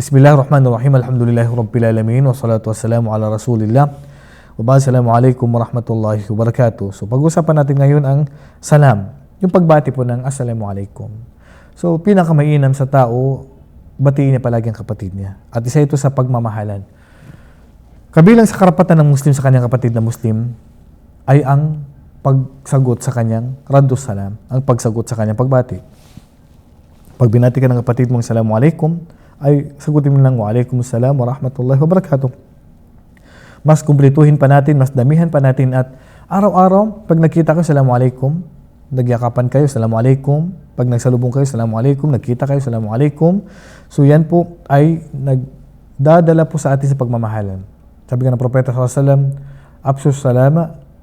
Bismillahirrahmanirrahim. Alhamdulillahi Rabbil Alamin. Wassalatu wassalamu ala Rasulillah. Assalamualaikum warahmatullahi wabarakatuh. So pag-usapan natin ngayon ang salam. Yung pagbati po ng Assalamualaikum. So pinakamainam sa tao, batiin niya palagi ang kapatid niya. At isa ito sa pagmamahalan. Kabilang sa karapatan ng Muslim sa kanyang kapatid na Muslim ay ang pagsagot sa kanyang radus salam, ang pagsagot sa kanyang pagbati. Pag binati ka ng kapatid mong Assalamualaikum, ay sagutin mo lang wa alaikumussalam wa rahmatullahi wa barakatuh. Mas kumpletuhin pa natin, mas damihan pa natin at araw-araw pag nakita ko Assalamualaikum, nagyakapan kayo Assalamualaikum, pag nagsalubong kayo Assalamualaikum, nagkita kayo Assalamualaikum. So yan po ay nagdadala po sa atin sa pagmamahalan. Sabi nga ng Propeta sallallahu alaihi salama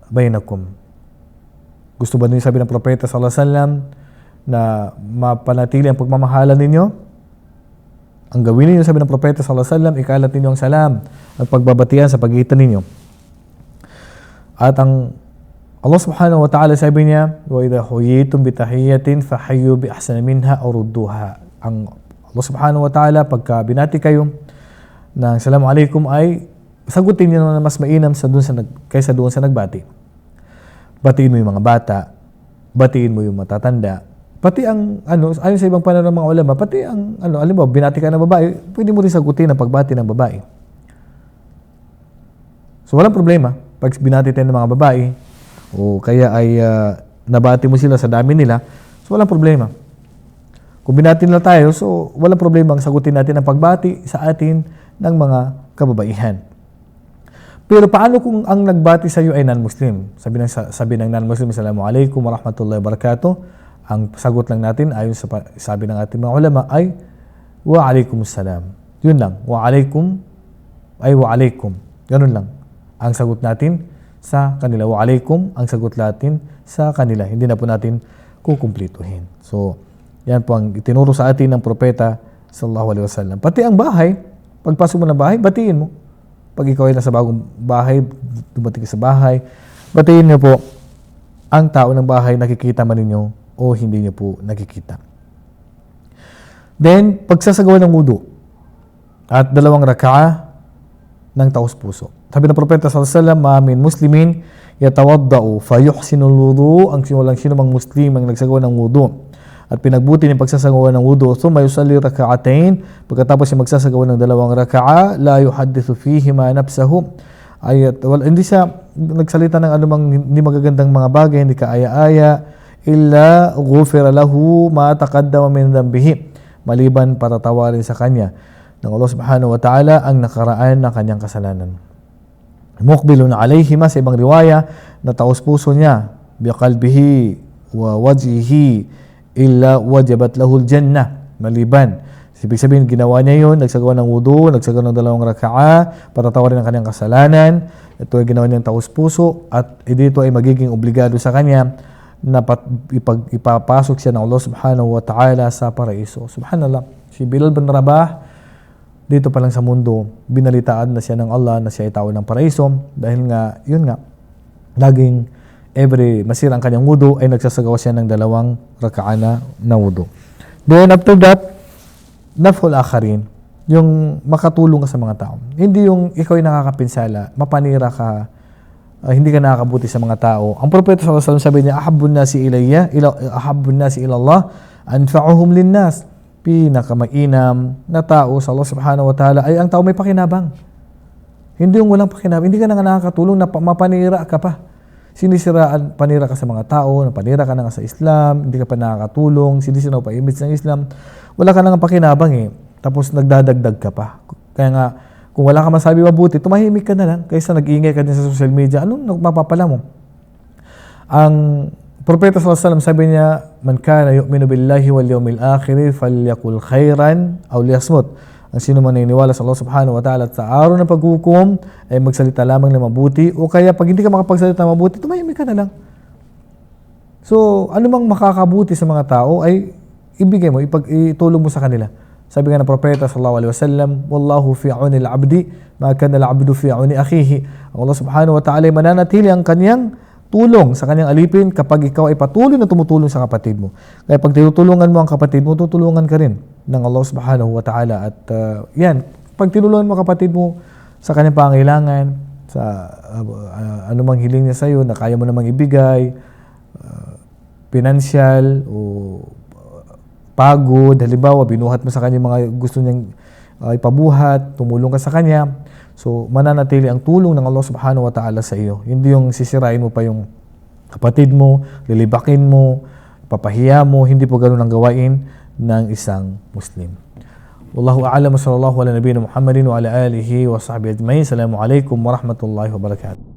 bainakum. Gusto ba niyo sabi ng Propeta sallallahu alaihi na mapanatili ang pagmamahalan ninyo? Ang gawin ninyo, sabi ng Propeta sallallahu alaihi wasallam, ikalat ninyo ang salam at pagbabatian sa pagitan ninyo. At ang Allah subhanahu wa ta'ala sabi niya, وَإِذَا حُيِّيتُمْ بِتَحِيَّةٍ فَحَيُّوا بِأَحْسَنَ مِنْهَا أَوْ رُدُّوهَا Ang Allah subhanahu wa ta'ala, pagka binati kayo ng salamu alaikum ay sagutin niyo na mas mainam sa dun sa nag, kaysa doon sa nagbati. Batiin mo yung mga bata, batiin mo yung matatanda, Pati ang, ano, ayon sa ibang pananaw ng mga ulama, pati ang, ano, alam mo, binati ka ng babae, pwede mo rin sagutin ang pagbati ng babae. So, walang problema. Pag binati tayo ng mga babae, o kaya ay uh, nabati mo sila sa dami nila, so walang problema. Kung binati nila tayo, so walang problema ang sagutin natin ang pagbati sa atin ng mga kababaihan. Pero paano kung ang nagbati sa iyo ay non-Muslim? Sabi ng, sabi ng non-Muslim, Assalamualaikum warahmatullahi wabarakatuh. Ang sagot lang natin ayon sa sabi ng ating mga ulama ay wa alaikum salam. Yun lang. Wa alaikum ay wa alaikum. Ganun lang. Ang sagot natin sa kanila. Wa alaikum ang sagot natin sa kanila. Hindi na po natin kukumplituhin. So, yan po ang itinuro sa atin ng propeta sallallahu alaihi wasallam. Pati ang bahay, pagpasok mo ng bahay, batiin mo. Pag ikaw ay nasa bagong bahay, dumating ka sa bahay, batiin niyo po ang tao ng bahay nakikita man ninyo o hindi niyo po nakikita. Then, pagsasagawa ng wudu at dalawang raka'a ng taos puso. Sabi ng Propeta sallallahu alaihi wasallam, "Mamin muslimin yatawaddau fayuhsinul wudu." Ang walang sino mang muslim ang nagsagawa ng wudu at pinagbuti ng pagsasagawa ng wudu, thumma yusalli raka'atain, pagkatapos siya magsasagawa ng dalawang raka'a, la yuhaddithu fihi ma nafsahu. Ay, well, hindi siya nagsalita ng anumang hindi magagandang mga bagay, hindi ka aya-aya, illa ghufira lahu ma taqaddama min dhanbihi maliban para tawarin sa kanya ng Allah Subhanahu wa Ta'ala ang nakaraan ng kanyang kasalanan. Muqbilun alayhi ma sa ibang riwaya na taos puso niya biqalbihi wa wajhihi illa wajabat lahul jannah maliban Ibig sabihin, ginawa niya yun, nagsagawa ng wudu, nagsagawa ng dalawang raka'a, para tawarin ang kanyang kasalanan. Ito ay ginawa niyang taos puso at dito ay magiging obligado sa kanya na ipag, ipapasok siya ng Allah subhanahu wa ta'ala sa paraiso. Subhanallah. Si Bilal bin Rabah, dito pa lang sa mundo, binalitaan na siya ng Allah na siya ay tao ng paraiso dahil nga, yun nga, laging every masira ang kanyang wudu ay nagsasagawa siya ng dalawang raka'a na, wudu. Then after that, naful akharin, yung makatulong ka sa mga tao. Hindi yung ikaw ay nakakapinsala, mapanira ka, uh, hindi ka nakakabuti sa mga tao. Ang propeta sallallahu alaihi sabi niya, "Ahabbun nasi ilayya, ila ahabbun nasi ila Allah, anfa'uhum linnas." Pinakamainam na tao sa Allah subhanahu wa ta'ala ay ang tao may pakinabang. Hindi yung walang pakinabang. Hindi ka na nakakatulong na mapanira ka pa. Sinisiraan, panira ka sa mga tao, panira ka na nga sa Islam, hindi ka pa nakakatulong, sinisiraw pa image ng Islam. Wala ka nang pakinabang eh. Tapos nagdadagdag ka pa. Kaya nga, kung wala ka masabi mabuti, tumahimik ka na lang kaysa nag-iingay ka din sa social media. Anong mapapala mo? Ang Propeta sallallahu alaihi sabi niya, "Man kana yu'minu billahi wal yawmil akhir falyakul khairan aw liyasmut." Ang sino man naniniwala sa Allah subhanahu wa ta'ala at sa araw ng paghukom ay magsalita lamang ng mabuti o kaya pag hindi ka makapagsalita ng mabuti, tumahimik ka na lang. So, ano mang makakabuti sa mga tao ay ibigay mo, ipag, itulong mo sa kanila. Sabi nga ng propeta sallallahu alaihi wasallam, "Wallahu fi 'auni al-'abdi ma kana al-'abdu fi 'auni akhihi." Allah subhanahu wa ta'ala mananatili ang kanyang tulong sa kanyang alipin kapag ikaw ay patuloy na tumutulong sa kapatid mo. Kaya pag tinutulungan mo ang kapatid mo, tutulungan ka rin. ng Allah subhanahu wa ta'ala. At uh, yan, pag tinulungan mo kapatid mo sa kanyang pangailangan, sa uh, anumang hiling niya sa iyo na kaya mo namang ibigay, uh, pinansyal o pagod, halimbawa binuhat mo sa kanya mga gusto niyang uh, ipabuhat, tumulong ka sa kanya, so mananatili ang tulong ng Allah subhanahu wa ta'ala sa iyo. Hindi yung sisirain mo pa yung kapatid mo, lilibakin mo, papahiya mo, hindi po ganun ang gawain ng isang Muslim. Wallahu a'lam wa sallallahu ala nabiyina Muhammadin wa ala alihi wa sahbihi ajma'in. Assalamu alaikum wa rahmatullahi wa barakatuh.